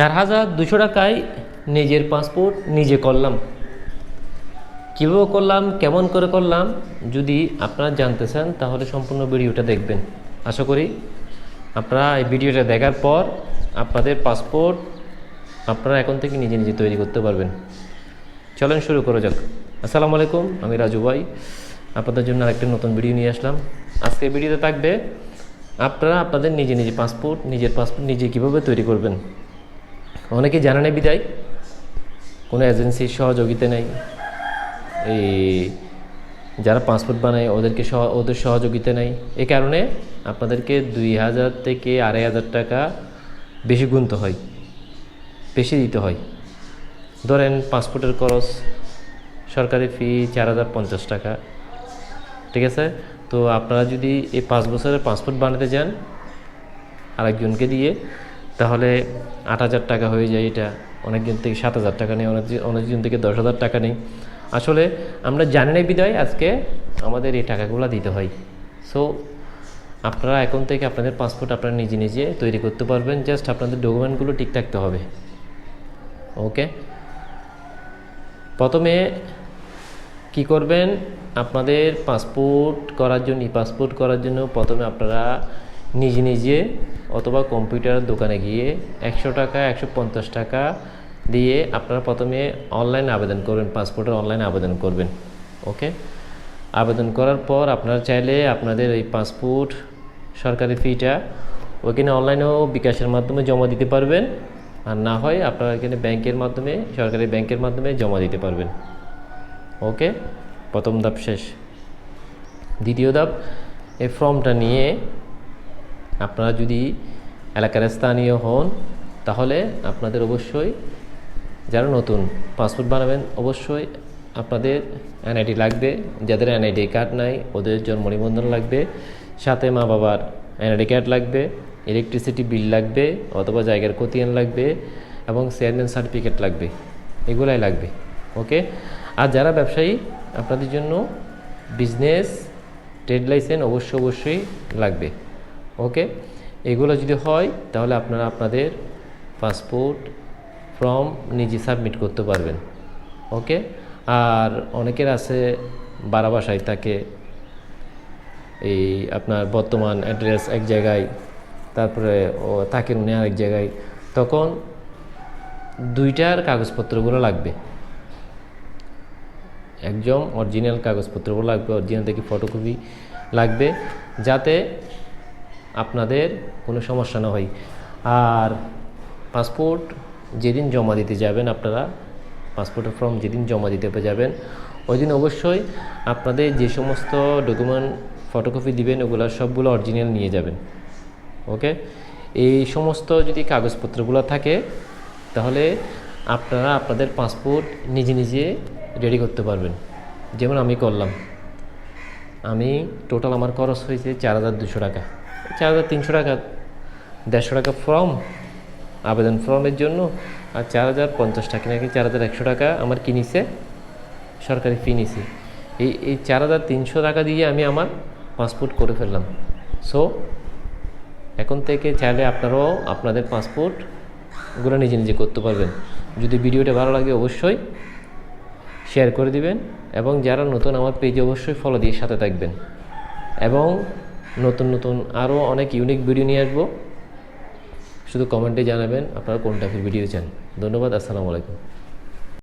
চার হাজার দুশো টাকায় নিজের পাসপোর্ট নিজে করলাম। কীভাবে করলাম, কেমন করে করলাম, যদি আপনারা জানতে চান, তাহলে সম্পূর্ণ ভিডিওটা দেখবেন। আশা করি আপনারা এই ভিডিওটা দেখার পর আপনাদের পাসপোর্ট আপনারা এখন থেকে নিজে নিজে তৈরি করতে পারবেন। চলেন শুরু করা যাক। আসসালামু আলাইকুম, আমি রাজু ভাই। আপনাদের জন্য আরেকটা নতুন ভিডিও নিয়ে আসলাম। আজকে ভিডিওতে থাকবে, আপনারা আপনাদের নিজে নিজে পাসপোর্ট, নিজের পাসপোর্ট নিজে কীভাবে তৈরি করবেন? অনেকে জানে না বিদায়। কোনো এজেন্সির সহযোগিতা নেই। এই যারা পাসপোর্ট বানায়, ওদেরকে সহ ওদের সহযোগিতা নেই। এ কারণে আপনাদেরকে দুই হাজার থেকে আড়াই হাজার টাকা বেশি গুনতে হয়। বেশি দিতে হয়। ধরেন পাসপোর্টের খরচ, সরকারি ফি চার হাজার পঞ্চাশ টাকা। ঠিক আছে? তো আপনারা যদি এই পাঁচ বছরের পাসপোর্ট বানাতে যান, আরেকজনকে দিয়ে তাহলে আট হাজার টাকা হয়ে যায় এটা। অনেকজন থেকে সাত হাজার টাকা নেই, অনেক অনেকজন থেকে দশ হাজার টাকা নেই। আসলে আমরা জানি না বিদায়, আজকে আমাদের এই টাকাগুলো দিতে হয়। সো আপনারা এখন থেকে আপনাদের পাসপোর্ট আপনারা নিজে নিজে তৈরি করতে পারবেন জাস্ট আপনাদের ডকুমেন্টগুলো ঠিক থাকতে হবে। ওকে প্রথমে কি করবেন? আপনাদের পাসপোর্ট করার জন্য পাসপোর্ট করার জন্য প্রথমে আপনারা নিজে নিজে অথবা কম্পিউটার দোকানে গিয়ে একশো টাকা, একশো পঞ্চাশ টাকা দিয়ে আপনারা প্রথমে অনলাইন আবেদন করবেন পাসপোর্টের অনলাইন আবেদন করবেন ওকে আবেদন করার পর আপনারা চাইলে আপনাদের এই পাসপোর্ট সরকারি ফিটা ওইখানে অনলাইনেও বিকাশের মাধ্যমে জমা দিতে পারবেন, আর না হয় আপনারা এখানে ব্যাংকের মাধ্যমে, সরকারি ব্যাংকের মাধ্যমে জমা দিতে পারবেন ওকে প্রথম ধাপ শেষ। দ্বিতীয় ধাপ, এই ফর্মটা নিয়ে আপনারা যদি এলাকার স্থানীয় হন, তাহলে আপনাদের অবশ্যই যারা নতুন পাসপোর্ট বানাবেন, অবশ্যই আপনাদের এনআইডি লাগবে। যাদের এনআইডি কার্ড নাই, ওদের জন্ম নিবন্ধন লাগবে। সাথে মা বাবার এনআইডি কার্ড লাগবে ইলেকট্রিসিটি বিল লাগবে, অথবা জায়গার খতিয়ান লাগবে এবং চেয়ারম্যান সার্টিফিকেট লাগবে। এগুলাই লাগবে, ওকে? আর যারা ব্যবসায়ী, আপনাদের জন্য বিজনেস ট্রেড লাইসেন্স অবশ্যই অবশ্যই লাগবে। ওকে এগুলো যদি হয়, তাহলে আপনারা আপনাদের পাসপোর্ট ফর্ম নিজে সাবমিট করতে পারবেন। ওকে আর অনেকের আছে বারা বাসায় থাকে এই আপনার বর্তমান অ্যাড্রেস এক জায়গায়, তারপরে ও থাকেন উনি আরেক জায়গায়, তখন দুইটার কাগজপত্রগুলো লাগবে। একদম অরিজিনাল কাগজপত্রগুলো লাগবে অরিজিনাল থেকে ফটোকপি লাগবে, যাতে আপনাদের কোনো সমস্যা না হয়। আর পাসপোর্ট যেদিন জমা দিতে যাবেন, আপনারা পাসপোর্টের ফর্ম যেদিন জমা দিতে যাবেন, ওই দিন অবশ্যই আপনাদের যে সমস্ত ডকুমেন্ট, ফটোকপি দিবেন, ওগুলো সবগুলো অরিজিনাল নিয়ে যাবেন। ওকে? এই সমস্ত যদি কাগজপত্রগুলো থাকে, তাহলে আপনারা আপনাদের পাসপোর্ট নিজে নিজে রেডি করতে পারবেন। যেমন আমি করলাম। আমি টোটাল আমার খরচ হয়েছে চার হাজার দুশো টাকা। চার হাজার তিনশো টাকা, দেড়শো টাকা ফর্ম আবেদন ফর্মের জন্য, আর চার হাজার পঞ্চাশ টাকা, নাকি চার হাজার একশো টাকা আমার কিনিছে, সরকারি ফি নিছি এই এই চার হাজার তিনশো টাকা দিয়ে আমি আমার পাসপোর্ট করে ফেললাম। সো এখন থেকে চাইলে আপনারাও আপনাদের পাসপোর্টগুলো নিজে নিজে করতে পারবেন। যদি ভিডিওটা ভালো লাগে অবশ্যই শেয়ার করে দিবেন, এবং যারা নতুন আমার পেজে অবশ্যই ফলো দিয়ে সাথে থাকবেন। এবং নতুন নতুন আরও অনেক ইউনিক ভিডিও নিয়ে আসব। শুধু কমেন্টে জানাবেন আপনারা কোন টাইপের ভিডিও চান। ধন্যবাদ, আসসালামু আলাইকুম।